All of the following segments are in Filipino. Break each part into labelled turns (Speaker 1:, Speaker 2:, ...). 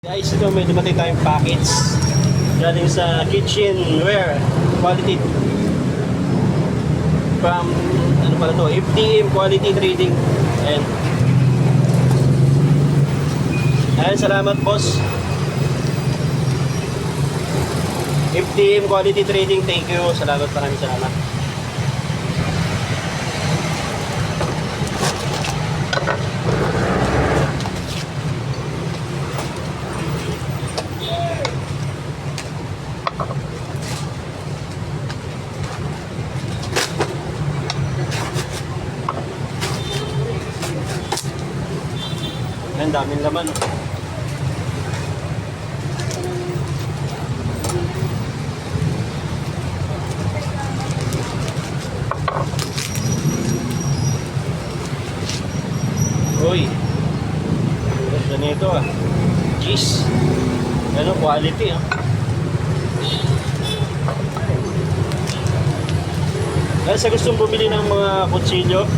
Speaker 1: Guys, ito may dumating tayong package. Galing sa kitchenware. Quality. From ano pala to? FDM quality trading. And Ayan, salamat boss. FDM quality trading thank you. Salamat maraming salamat Ang daming laman oh. Uy. Ganda nito ah. Cheese. Ano quality ah. Kaya sa gustong bumili ng mga kutsilyo,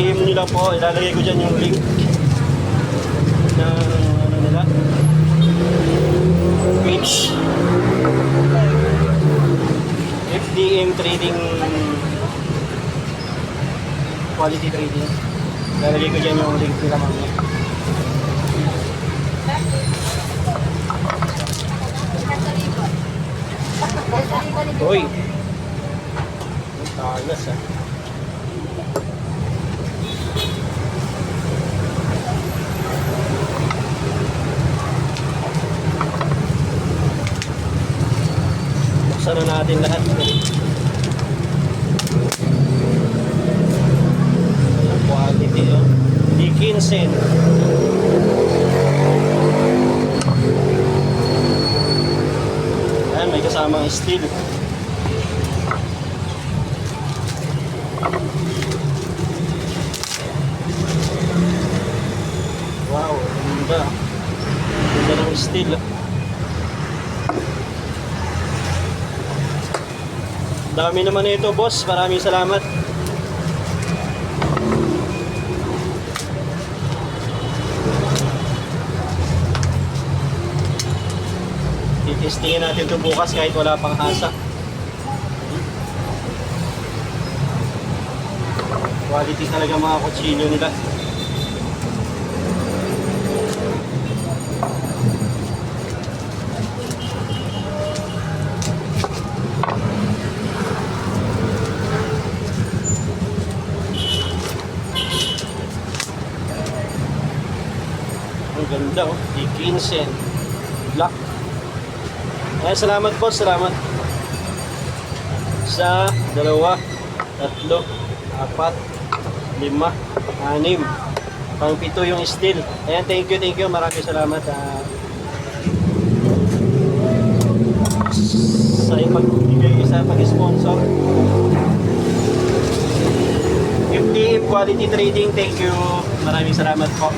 Speaker 1: i nyo lang po, ilalagay ko dyan yung link ng ano nila FDM Trading. Quality Trading. Ilalagay ko dyan yung link nila mamaya. Uy! Ang talas ah Buksan na natin lahat. Ang quality oh. Dickinson. Ayan, may kasamang steel. Wow, ganda. Ganda ng steel. Dami naman ito, boss. Maraming salamat. Titestingin natin ito bukas kahit wala pang hasa. Quality talaga mga kutsilyo nila. Ganda oh. Dickinson. Black. Ay, salamat po. Salamat. Sa dalawa, tatlo, apat, lima, anim. Pang pito yung steel. Ayan, thank you, thank you. Maraming salamat. ah. sa pagbibigay sa pag-sponsor. FTM Quality Trading, thank you. Maraming salamat po.